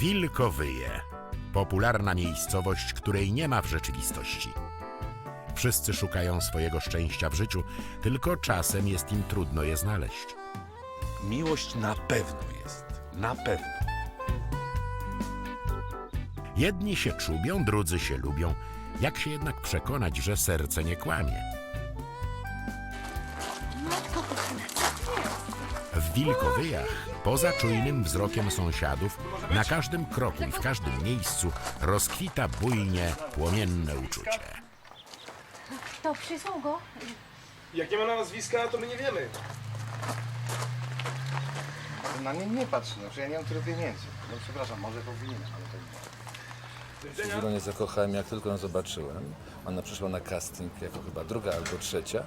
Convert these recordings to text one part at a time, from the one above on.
Wilkowyje. Popularna miejscowość, której nie ma w rzeczywistości. Wszyscy szukają swojego szczęścia w życiu, tylko czasem jest im trudno je znaleźć. Miłość na pewno jest. Na pewno. Jedni się czubią, drudzy się lubią. Jak się jednak przekonać, że serce nie kłamie? W Wilkowyjach, poza czujnym wzrokiem sąsiadów, na każdym kroku i w każdym miejscu rozkwita bujnie płomienne uczucie. To przysłał go? Jak nie ma na nazwiska, to my nie wiemy. Na mnie nie patrz, no, że ja nie mam tyle pieniędzy. No przepraszam, może powinienem, ale to nie. W zakochałem, jak tylko ją zobaczyłem. Ona przyszła na casting jako chyba druga albo trzecia.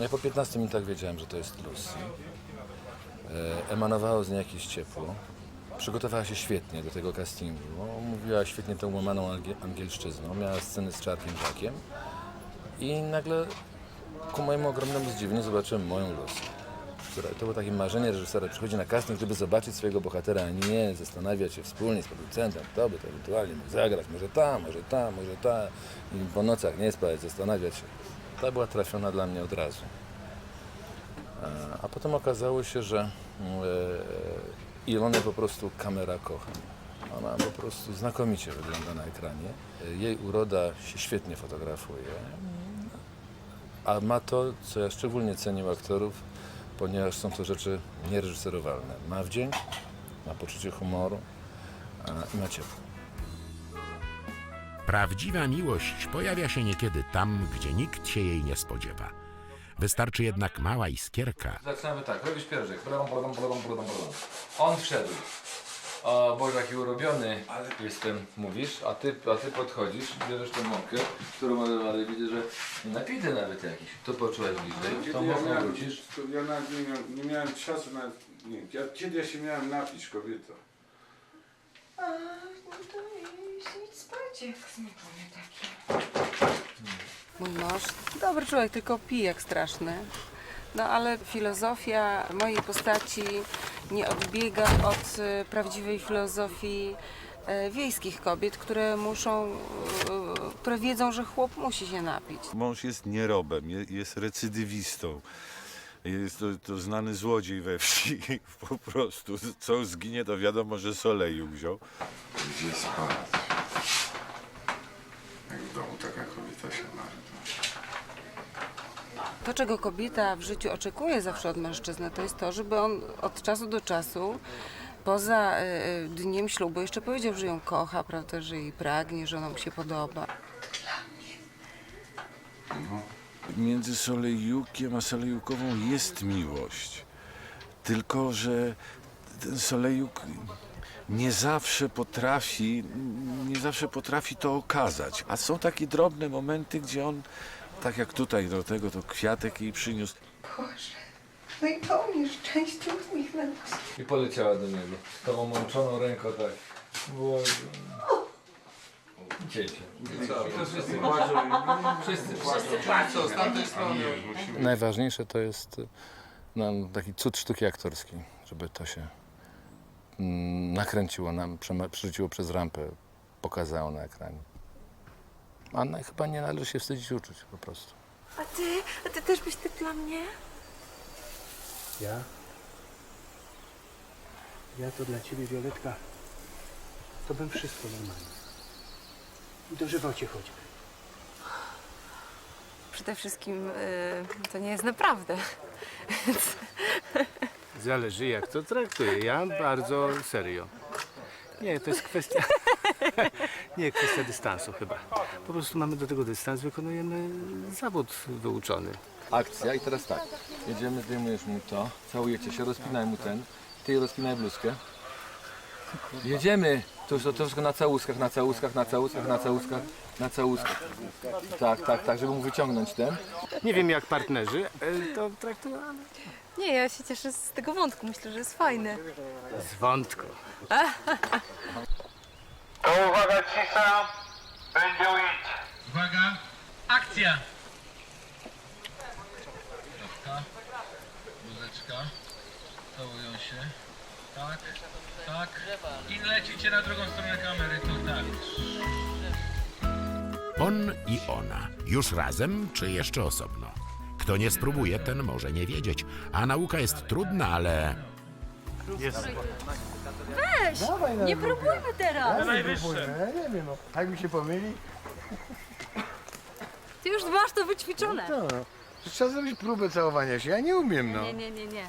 No i po 15 minutach wiedziałem, że to jest Lucy. E, emanowało z niej jakieś ciepło. Przygotowała się świetnie do tego castingu. Mówiła świetnie tą łamaną angie- angielszczyzną. Miała sceny z Czarkiem Żakiem. I nagle ku mojemu ogromnemu zdziwieniu zobaczyłem moją. Która, to było takie marzenie reżysera. Przychodzi na casting, żeby zobaczyć swojego bohatera, a nie zastanawiać się wspólnie z producentem, kto by to ewentualnie mógł zagrać. Może ta, może ta, może ta. I po nocach nie spać, zastanawiać się. Ta była trafiona dla mnie od razu. A, potem okazało się, że e, Ilonę po prostu kamera kocha. Ona po prostu znakomicie wygląda na ekranie. Jej uroda się świetnie fotografuje. A ma to, co ja szczególnie cenię u aktorów, ponieważ są to rzeczy niereżyserowalne. Ma wdzięk, ma poczucie humoru i ma ciepło. Prawdziwa miłość pojawia się niekiedy tam, gdzie nikt się jej nie spodziewa. Wystarczy jednak mała iskierka, Zaczynamy tak, robisz pierzyk. Bladam, bladam, bladam, bladam, bladam. On wszedł. O Boże, jaki urobiony jestem, mówisz, a ty, a ty podchodzisz, bierzesz tę mąkę, którą ale, ale widzę, że napity nawet jakiś. Tu poczułeś bliżej, tą ja mąką miałem, wrócisz. to ja nawet nie, miałem, nie miałem czasu nawet, nie ja, kiedy ja się miałem napić, kobieto? A, no to iść nic spać, jak zmęczony taki. Mój mąż, dobry człowiek, tylko pije jak straszny. No ale filozofia mojej postaci nie odbiega od e, prawdziwej filozofii e, wiejskich kobiet, które muszą, e, które wiedzą, że chłop musi się napić. Mąż jest nierobem, je- jest recydywistą. Jest to, to znany złodziej we wsi. Po prostu. Co zginie, to wiadomo, że soleju wziął. Gdzie spać? Jak w domu taka kobieta się martwi. To, czego kobieta w życiu oczekuje zawsze od mężczyzny, to jest to, żeby on od czasu do czasu, poza e, dniem ślubu, jeszcze powiedział, że ją kocha, prawda, że jej pragnie, że ona mu się podoba. Między Solejukiem a Solejukową jest miłość. Tylko, że ten Solejuk nie zawsze potrafi, nie zawsze potrafi to okazać. A są takie drobne momenty, gdzie on, tak jak tutaj do tego, to kwiatek jej przyniósł. Boże, no i to nieszczęście uśmiechnęła się. I poleciała do niego. Z tą omączoną ręką tak. Boże. Ciecie. To wszyscy płaczą. Wszyscy płaczą. z tamtej strony. Najważniejsze to jest y, no, taki cud sztuki aktorskiej, żeby to się mm, nakręciło nam, przema- przerzuciło przez rampę, pokazało na ekranie. A no, chyba nie należy się wstydzić uczuć po prostu. A ty? A ty też byś tak dla mnie? Ja? Ja to dla ciebie, Violetka, to bym wszystko normalnie. I dożywocie choćby. Przede wszystkim y, to nie jest naprawdę. Zależy jak to traktuje. Ja bardzo serio. Nie, to jest kwestia... Nie, kwestia dystansu chyba. Po prostu mamy do tego dystans, wykonujemy zawód wyuczony. Akcja i teraz tak. Jedziemy, zdejmujesz mu to, całujecie się, rozpinaj mu ten, ty rozpinaj bluzkę. Jedziemy! To już to, to wszystko na całuskach, na całuskach, na całuskach, na całuskach, na całuskach. Tak, tak, tak, żeby mu wyciągnąć ten. Nie wiem jak partnerzy e, to traktują, ale Nie, ja się cieszę z tego wątku. Myślę, że jest fajny. z wątku. To uwaga, cisza, będzie idź. Uwaga, akcja! Bluzeczka, całują się. Tak, tak. I lecicie na drugą stronę kamery, tu tak. On i ona. Już razem, czy jeszcze osobno? Kto nie spróbuje, ten może nie wiedzieć. A nauka jest trudna, ale Weź! Nie próbujmy teraz! Najwyższe. Ja nie wiem, no. Jak mi się pomyli, Ty już masz to wyćwiczone. to no. Trzeba zrobić próbę całowania się. Ja nie umiem, no. Nie, nie, nie, nie.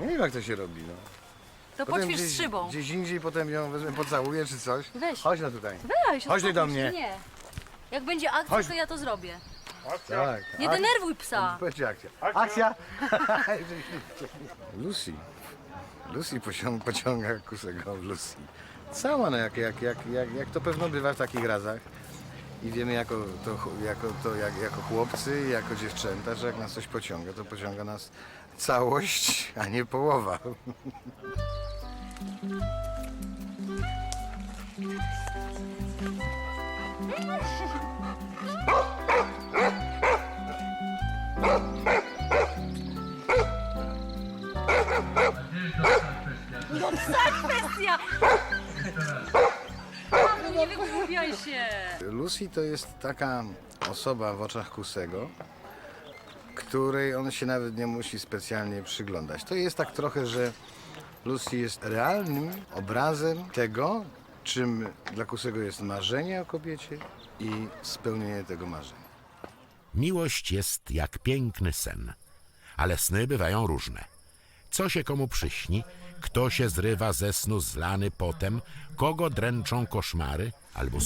Nie wiem, jak to się robi, no. To Potem poćwicz gdzieś, z szybą. Gdzieś indziej potem ją wezmę, pocałuję czy coś. Weź. Chodź no tutaj. Weź, Chodź ty do mnie. Nie. Jak będzie akcja, Chodź. to ja to zrobię. Tak. Nie Ak- denerwuj psa. Powiedzcie akcja. Akcja! Lucy. Lucy pociąga, pociąga kusego w Lucy. Cała, no jak, jak, jak, jak, jak to pewno bywa w takich razach. I wiemy jako, to, jako, to jak, jako chłopcy, jako dziewczęta, że jak nas coś pociąga, to pociąga nas całość, a nie połowa. Kwestia! Paweł, nie wygłupiaj się! Lucy to jest taka osoba w oczach Kusego, której on się nawet nie musi specjalnie przyglądać. To jest tak trochę, że Lucy jest realnym obrazem tego, czym dla Kusego jest marzenie o kobiecie i spełnienie tego marzenia. miłość jest jak piękny sen. Ale sny bywają różne. Co się komu przyśni, kto się zrywa ze snu zlany potem, kogo dręczą koszmary? Albo